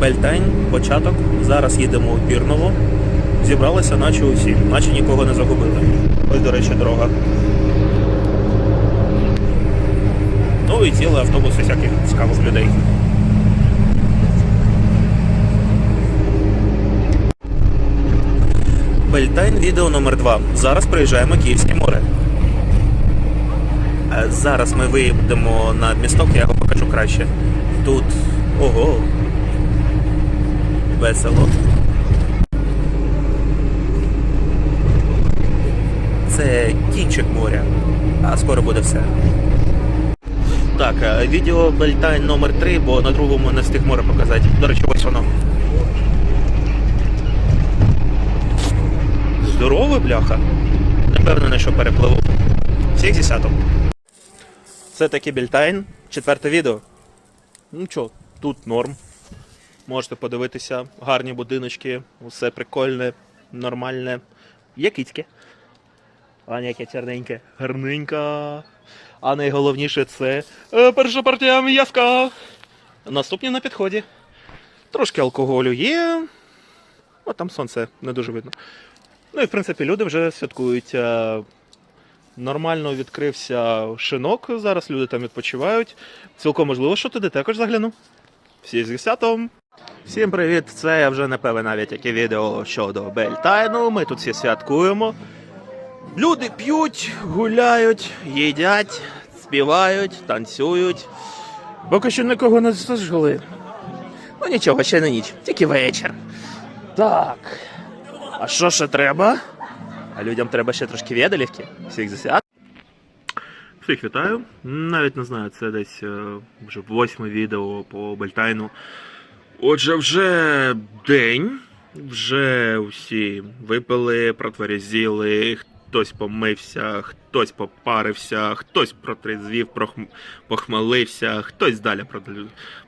Бельтайн, початок. Зараз їдемо у Пірново. Зібралися, наче усі, наче нікого не загубили. Ось, до речі, дорога. Ну і цілий автобус всяких цікавих людей. Бельтайн відео номер 2 Зараз приїжджаємо Київське море. Е, Зараз ми виїдемо на місток, я його покажу краще. Тут. Ого. Весело. Це кінчик моря. А скоро буде все. Так, е, відео Бельтайн номер 3 бо на другому не встиг море показати. До речі, ось воно. Здоровий бляха. Впевнений, що перепливу. Всіх десяток. Це таки Бельтайн, четверте відео. Ну що, тут норм. Можете подивитися, гарні будиночки, усе прикольне, нормальне. Є кицьке. А яке чорненьке. Гарненька. А найголовніше це е, перша партія м'язка. Наступні на підході. Трошки алкоголю є. О, там сонце не дуже видно. Ну і в принципі люди вже святкують. е, Нормально відкрився шинок. Зараз люди там відпочивають. Цілком можливо, що туди також загляну. Всі з святом. Всім привіт! Це я вже не певен навіть яке відео щодо Бельтайну. Ми тут всі святкуємо. Люди п'ють, гуляють, їдять, співають, танцюють. Поки що нікого не зажгли. Ну нічого, ще не ніч, тільки вечір. Так. А що ще треба? А людям треба ще трошки веделівки. Всіх засяд. Всіх вітаю. Навіть не знаю, це десь е, вже восьме відео по Бельтайну. Отже, вже день. Вже усі випили, протверезіли, хтось помився, хтось попарився, хтось протрезвів, похмелився, хтось далі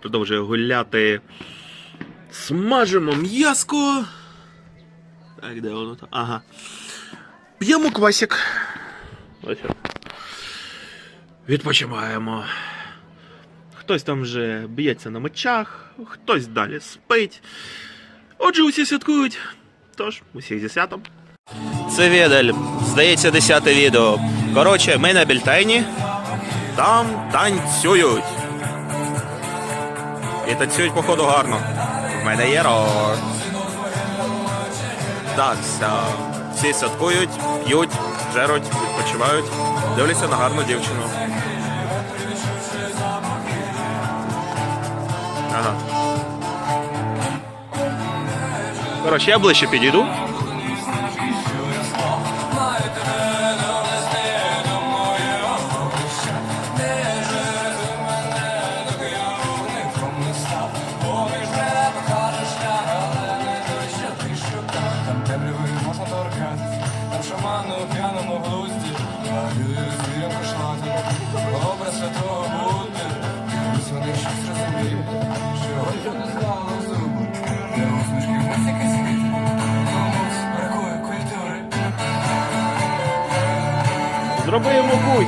продовжує гуляти. Смажимо м'яско. Так, де воно там? Ага. П'ємо квасик. Відпочиваємо. Хтось там вже б'ється на мечах, хтось далі спить. Отже, усі святкують. Тож, усіх зі святом. Це Ведель. Здається, десяте відео. Коротше, ми на Бельтайні. Там танцюють. І танцюють, походу, гарно. В мене є рот. Так. Всі святкують, п'ють, жеруть, відпочивають, дивляться на гарну дівчину. Ага. Коротше, я ближче підійду. Зроби йому гусь.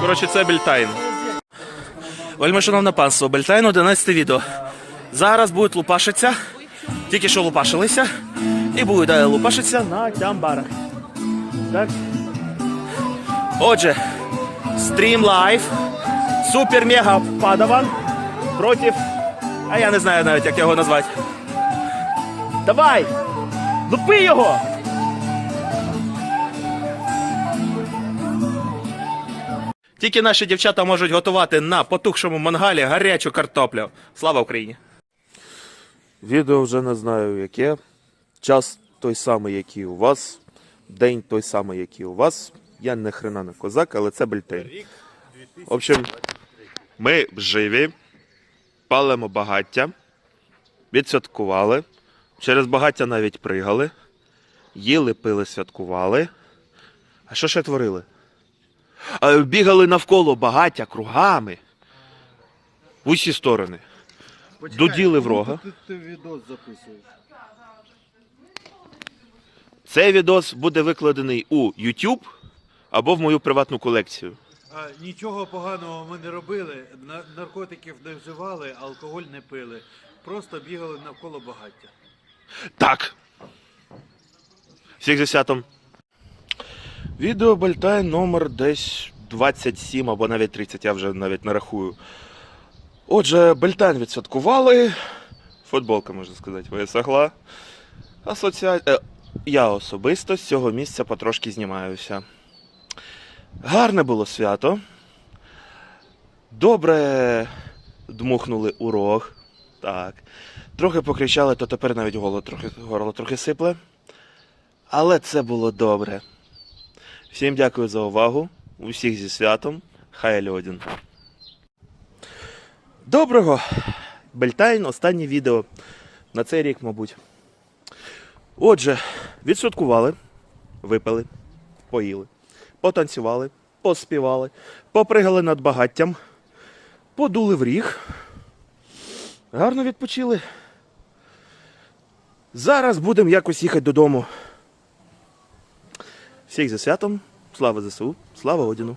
Коротше, це Бельтайн. Вельми шановне панство, Бельтайн 11 відео. Зараз будуть лупашитися. Тільки що лупашилися. І будуть далі лупашитися на тямбарах. Так. Отже, стрім лайв. Супер мега падаван проти. А я не знаю навіть, як його назвати. Давай! Лупи його! Тільки наші дівчата можуть готувати на потухшому мангалі гарячу картоплю. Слава Україні! Відео вже не знаю яке. Час той самий, який у вас. День той самий, який у вас. Я не хрена не козак, але це бельтейн. В общем, ми живі, палимо багаття, відсвяткували. Через багаття навіть пригали. Їли, пили, святкували. А що ще творили? А, бігали навколо багаття кругами. В усі сторони. Дуділи в рога. Ти, ти відос записуєш. Цей відос буде викладений у YouTube або в мою приватну колекцію. Нічого поганого ми не робили, наркотиків не вживали, алкоголь не пили. Просто бігали навколо багаття. Так. Всіх зі святом. Відео Бальтай номер десь 27 або навіть 30, я вже навіть не рахую. Отже, Бельтайн відсвяткували. Футболка, можна сказати, висохла. Асоціа... Е, я особисто з цього місця потрошки знімаюся. Гарне було свято. Добре дмухнули у рог. Так. Трохи покричали, то тепер навіть горло трохи, горло трохи сипле. Але це було добре. Всім дякую за увагу. Усіх зі святом. Хай Льодін. Доброго! Бельтайн, останнє відео. На цей рік, мабуть. Отже, відсвяткували, випили, поїли, потанцювали, поспівали, попригали над багаттям, подули в ріг. Гарно відпочили. Зараз будемо якось їхати додому. Всіх за святом. Слава ЗСУ, слава Одіну.